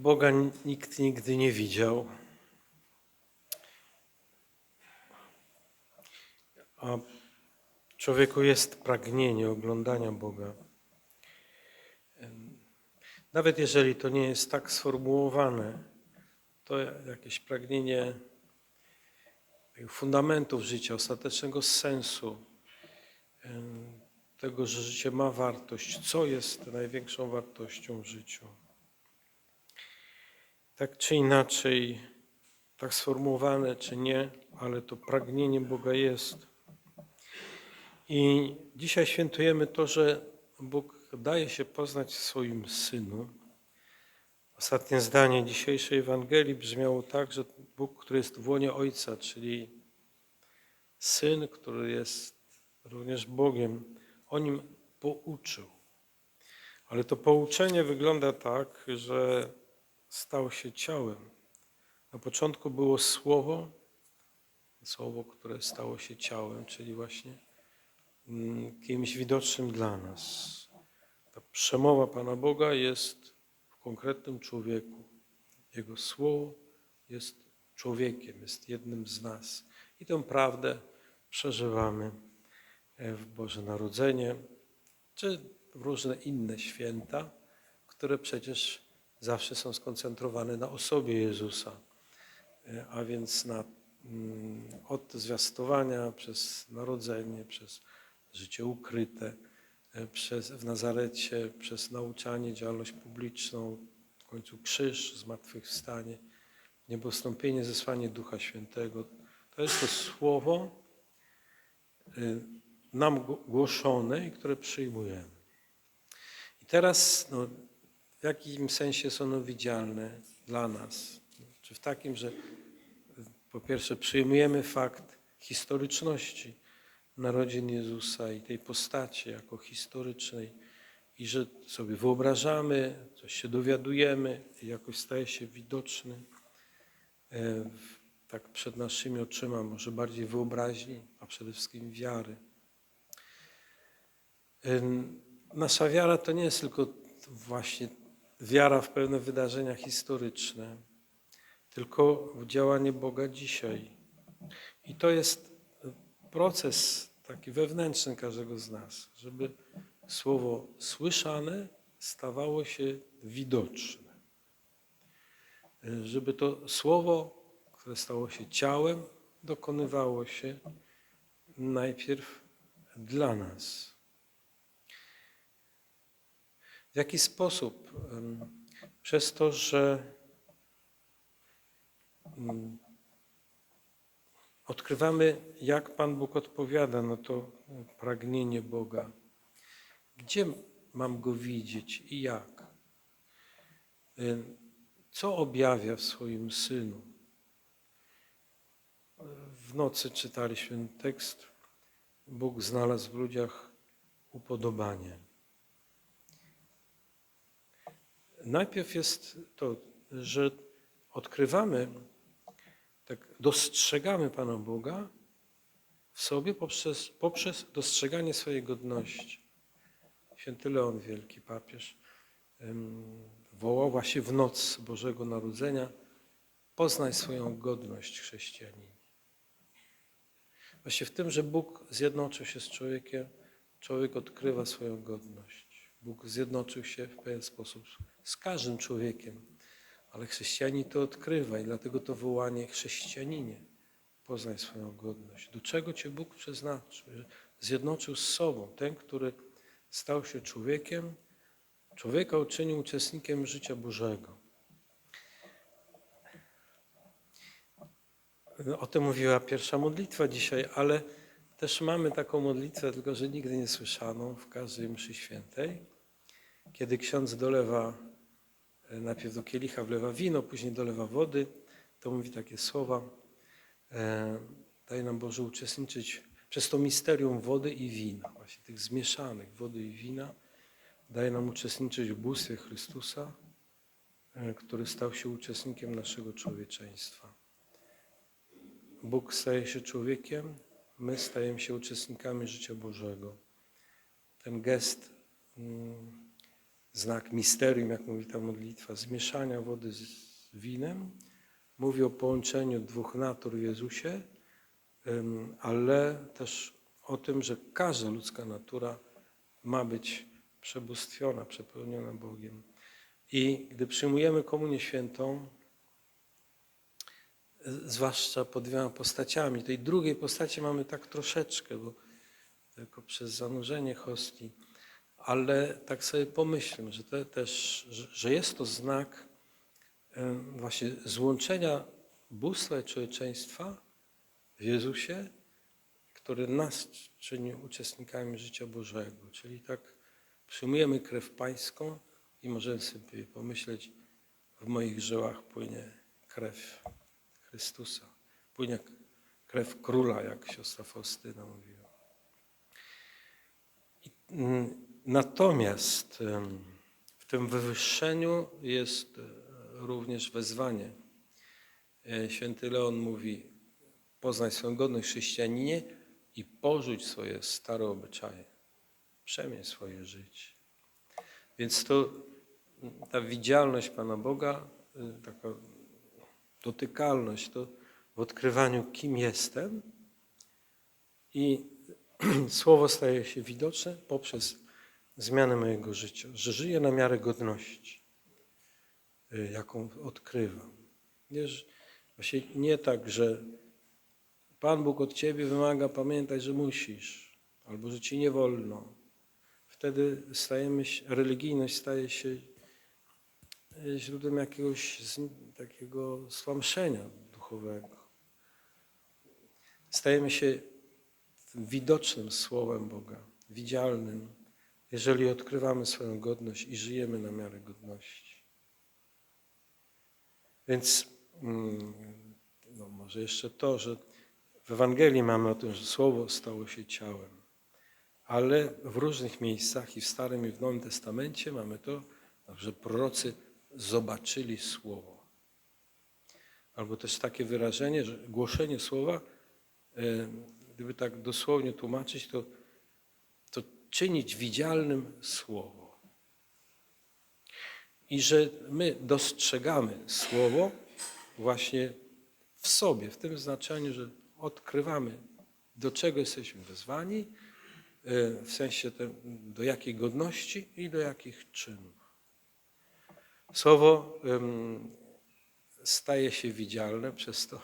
Boga nikt nigdy nie widział. A człowieku jest pragnienie oglądania Boga. Nawet jeżeli to nie jest tak sformułowane, to jakieś pragnienie fundamentów życia, ostatecznego sensu, tego, że życie ma wartość, co jest największą wartością w życiu. Tak czy inaczej, tak sformułowane czy nie, ale to pragnienie Boga jest. I dzisiaj świętujemy to, że Bóg daje się poznać swoim Synu. Ostatnie zdanie dzisiejszej Ewangelii brzmiało tak, że Bóg, który jest w łonie Ojca, czyli Syn, który jest również Bogiem, o nim pouczył. Ale to pouczenie wygląda tak, że stał się ciałem. Na początku było Słowo, Słowo, które stało się ciałem, czyli właśnie mm, kimś widocznym dla nas. Ta przemowa Pana Boga jest w konkretnym człowieku. Jego Słowo jest człowiekiem, jest jednym z nas. I tę prawdę przeżywamy e, w Boże Narodzenie, czy w różne inne święta, które przecież zawsze są skoncentrowane na osobie Jezusa, E, a więc na, mm, od zwiastowania przez narodzenie, przez życie ukryte, e, przez, w Nazarecie, przez nauczanie, działalność publiczną, w końcu krzyż, zmartwychwstanie, niebostąpienie, zesłanie Ducha Świętego. To jest to słowo y, nam głoszone i które przyjmujemy. I teraz no, w jakim sensie jest ono widzialne dla nas? Czy w takim, że po pierwsze przyjmujemy fakt historyczności narodzin Jezusa i tej postaci jako historycznej i że sobie wyobrażamy, coś się dowiadujemy i jakoś staje się widoczny e, tak przed naszymi oczyma, może bardziej wyobraźni, a przede wszystkim wiary. Ym, Nasza wiara to nie jest tylko właśnie wiara w pewne wydarzenia historyczne, tylko w działanie Boga dzisiaj. I to jest proces taki wewnętrzny każdego z nas, żeby słowo słyszane stawało się widoczne. Żeby to słowo, które stało się ciałem, dokonywało się najpierw dla nas. W jaki sposób? Przez to, że odkrywamy, jak Pan Bóg odpowiada na to pragnienie Boga. Gdzie mam Go widzieć i jak? Co objawia w swoim Synu? W nocy czytaliśmy tekst. Bóg znalazł w ludziach upodobanie. Najpierw jest to, że odkrywamy, tak dostrzegamy Pana Boga w sobie poprzez, poprzez dostrzeganie swojej godności. Święty Leon Wielki, papież, wołał właśnie w noc Bożego Narodzenia poznaj swoją godność chrześcijaninie. Właśnie w tym, że Bóg zjednoczył się z człowiekiem, człowiek odkrywa swoją godność. Bóg zjednoczył się w pewien sposób z każdym człowiekiem, ale chrześcijanin to odkrywa i dlatego to wołanie chrześcijaninie. Poznaj swoją godność. Do czego Cię Bóg przeznaczył? Zjednoczył z sobą. Ten, który stał się człowiekiem, człowieka uczynił uczestnikiem życia Bożego. O tym mówiła pierwsza modlitwa dzisiaj, ale też mamy taką modlitwę, tylko że nigdy nie słyszaną w każdej mszy świętej. Kiedy ksiądz dolewa, e, najpierw do kielicha wlewa wino, później dolewa wody, to mówi takie słowa. E, daj nam Boże uczestniczyć przez to misterium wody i wina, właśnie tych zmieszanych wody i wina. Daj nam uczestniczyć w bóstwie Chrystusa, e, który stał się uczestnikiem naszego człowieczeństwa. Bóg staje się człowiekiem, my stajemy się uczestnikami życia Bożego. Ten gest mm, znak misterium, jak mówi ta modlitwa, zmieszania wody z winem. Mówi o połączeniu dwóch natur w Jezusie, ale też o tym, że każda ludzka natura ma być przebóstwiona, przepełniona Bogiem. I gdy przyjmujemy Komunię Świętą, zwłaszcza pod dwiema postaciami. Tej drugiej postaci mamy tak troszeczkę, bo tylko przez zanurzenie hostii, ale tak sobie pomyślmy, że, to też, że, jest to znak właśnie złączenia bóstwa i człowieczeństwa w Jezusie, który nas czyni uczestnikami życia Bożego. Czyli tak przyjmujemy krew pańską i możemy sobie pomyśleć, w moich żyłach płynie krew Chrystusa. Płynie krew króla, jak siostra Faustyna mówiła. Mm, natomiast w tym wywyższeniu jest e, również wezwanie. E, Święty Leon mówi, poznaj swoją godność chrześcijaninie i porzuć swoje stare obyczaje. Przemień swoje życie. Więc to mm, ta widzialność Pana Boga, y, taka dotykalność, to w odkrywaniu, kim jestem i słowo staje się widoczne poprzez zmianę mojego życia, że żyję na miarę godności, y, jaką odkrywam. Że- właśnie nie tak, że Pan Bóg od Ciebie wymaga, pamiętaj, że musisz, albo że Ci nie wolno. Wtedy stajemy się, religijność staje się źródłem jakiegoś takiego stłamszenia duchowego. Stajemy się widocznym Słowem Boga, widzialnym, jeżeli odkrywamy swoją godność i żyjemy na miarę godności. Więc mm, no może jeszcze to, że w Ewangelii mamy o tym, że Słowo stało się ciałem. Ale w różnych miejscach i w Starym i w Nowym Testamencie mamy to, że prorocy zobaczyli Słowo. Albo też takie wyrażenie, że głoszenie Słowa, e, gdyby tak dosłownie tłumaczyć, to, to czynić widzialnym Słowo. I że my dostrzegamy Słowo właśnie w sobie, w tym znaczeniu, że odkrywamy, do czego jesteśmy wezwani, e, w sensie do jakiej godności i do jakich czynów. Słowo staje się widzialne przez to,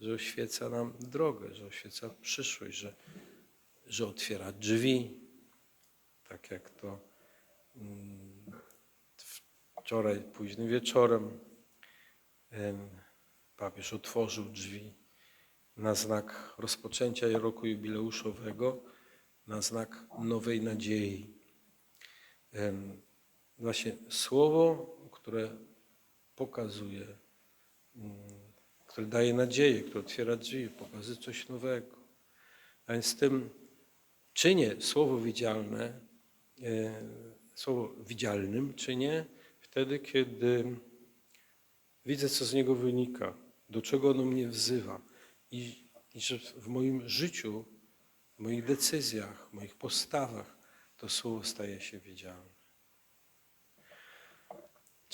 że oświeca nam drogę, że oświeca przyszłość, że, że otwiera drzwi, tak jak to mm, wczoraj późnym wieczorem em, papież otworzył drzwi na znak rozpoczęcia roku jubileuszowego, na znak nowej nadziei. Właśnie słowo, które pokazuje, mm, które daje nadzieję, które otwiera drzwi, pokazuje coś nowego. A więc tym czynię słowo widzialne, e, słowo widzialnym czynię wtedy, kiedy widzę, co z niego wynika, do czego ono mnie wzywa i, i że w moim życiu, w moich decyzjach, w moich postawach to słowo staje się widzialne.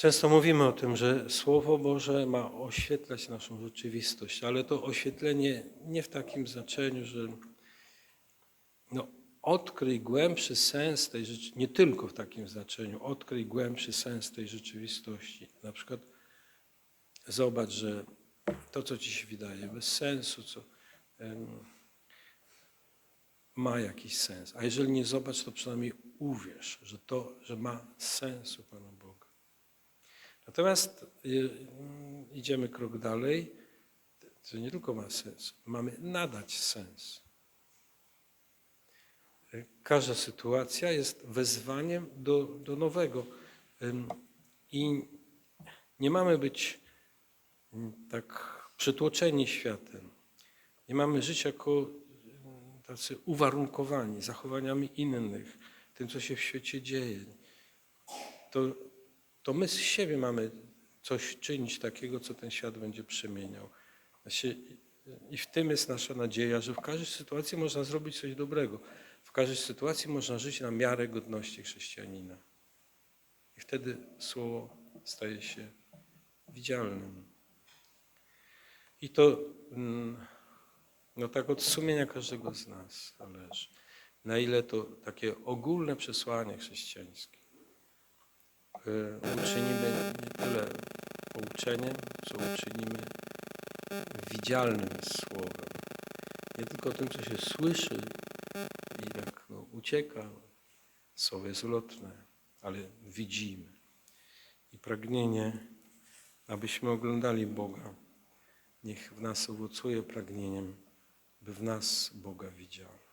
Często mówimy o tym, że Słowo Boże ma oświetlać naszą rzeczywistość, ale to oświetlenie nie w takim znaczeniu, że no, odkryj głębszy sens tej rzeczy, nie tylko w takim znaczeniu, odkryj głębszy sens tej rzeczywistości. Na przykład zobacz, że to, co ci się wydaje bez sensu, co em, ma jakiś sens. A jeżeli nie zobacz, to przynajmniej uwierz, że to, że ma sensu Pana Boga. Natomiast y, mm, idziemy krok dalej, to nie tylko ma sens, mamy nadać sens. Y, Każda sytuacja jest wezwaniem do, do nowego. I nie mamy być mm, tak przytłoczeni światem. Nie mamy żyć jako mm, tacy uwarunkowani zachowaniami innych, tym, co się w świecie dzieje. To, to my z siebie mamy coś czynić takiego, co ten świat będzie przemieniał. Właśnie I w tym jest nasza nadzieja, że w każdej sytuacji można zrobić coś dobrego. W każdej sytuacji można żyć na miarę godności chrześcijanina. I wtedy Słowo staje się widzialnym. I to mm, no tak od sumienia każdego z nas zależy. Na ile to takie ogólne przesłanie chrześcijańskie uczynimy nie tyle pouczeniem, co uczynimy widzialnym słowem. Nie tylko tym, co się słyszy i tak no, ucieka, słowo jest ulotne, ale widzimy. I pragnienie, abyśmy oglądali Boga, niech w nas owocuje pragnieniem, by w nas Boga widział.